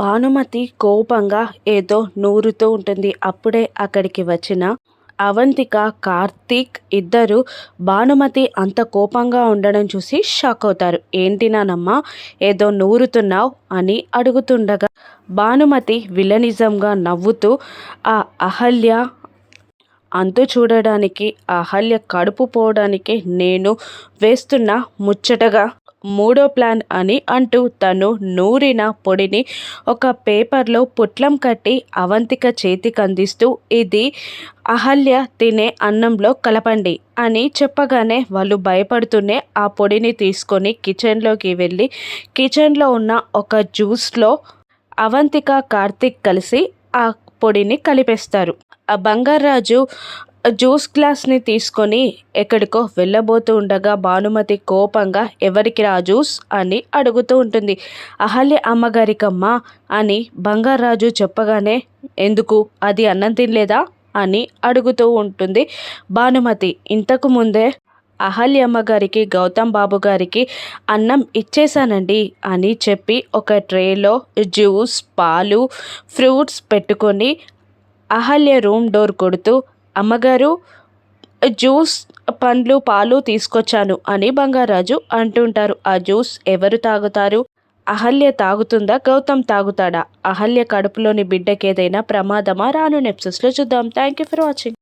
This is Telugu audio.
భానుమతి కోపంగా ఏదో నూరుతూ ఉంటుంది. అప్పుడే అక్కడికి వచ్చిన అవంతిక కార్తీక్ ఇద్దరు భానుమతి అంత కోపంగా ఉండడం చూసి షాక్ అవుతారు. ఏంటి నానమ్మ ఏదో నూరుతున్నావు? అని అడుగుతుండగా భానుమతి విలనిజంగా నవ్వుతూ ఆ అహల్య అంతు చూడడానికి అహల్య కడుపు పోవడానికి నేను వేస్తున్న ముచ్చటగా మూడో ప్లాన్ అని అంటూ తను నూరిన పొడిని ఒక పేపర్లో పుట్లం కట్టి అవంతిక చేతికి అందిస్తూ ఇది అహల్య తినే అన్నంలో కలపండి అని చెప్పగానే వాళ్ళు భయపడుతూనే ఆ పొడిని తీసుకొని కిచెన్లోకి వెళ్ళి కిచెన్లో ఉన్న ఒక జ్యూస్లో అవంతిక కార్తిక్ కలిసి ఆ పొడిని కలిపేస్తారు. ఆ బంగారాజు జ్యూస్ గ్లాస్ని తీసుకొని ఎక్కడికో వెళ్ళబోతూ ఉండగా భానుమతి కోపంగా ఎవరికి రా జ్యూస్? అని అడుగుతూ ఉంటుంది. అహల్య అమ్మగారికమ్మ అని బంగారాజు చెప్పగానే ఎందుకు? అది అన్నం తినలేదా? అని అడుగుతూ ఉంటుంది భానుమతి. ఇంతకు ముందే అహల్యమ్మ గారికి గౌతమ్ బాబు గారికి అన్నం ఇచ్చేశానండి అని చెప్పి ఒక ట్రేలో జ్యూస్ పాలు ఫ్రూట్స్ పెట్టుకొని అహల్య రూమ్ డోర్ కొడుతూ అమ్మగారు జ్యూస్ పండ్లు పాలు తీసుకొచ్చాను అని బంగారాజు అంటుంటారు ఆ జ్యూస్ ఎవరు తాగుతారు? అహల్య తాగుతుందా? గౌతమ్ తాగుతాడా? అహల్య కడుపులోని బిడ్డకి ఏదైనా ప్రమాదమా? రాను నెప్సెస్లో చూద్దాం. Thank you for watching.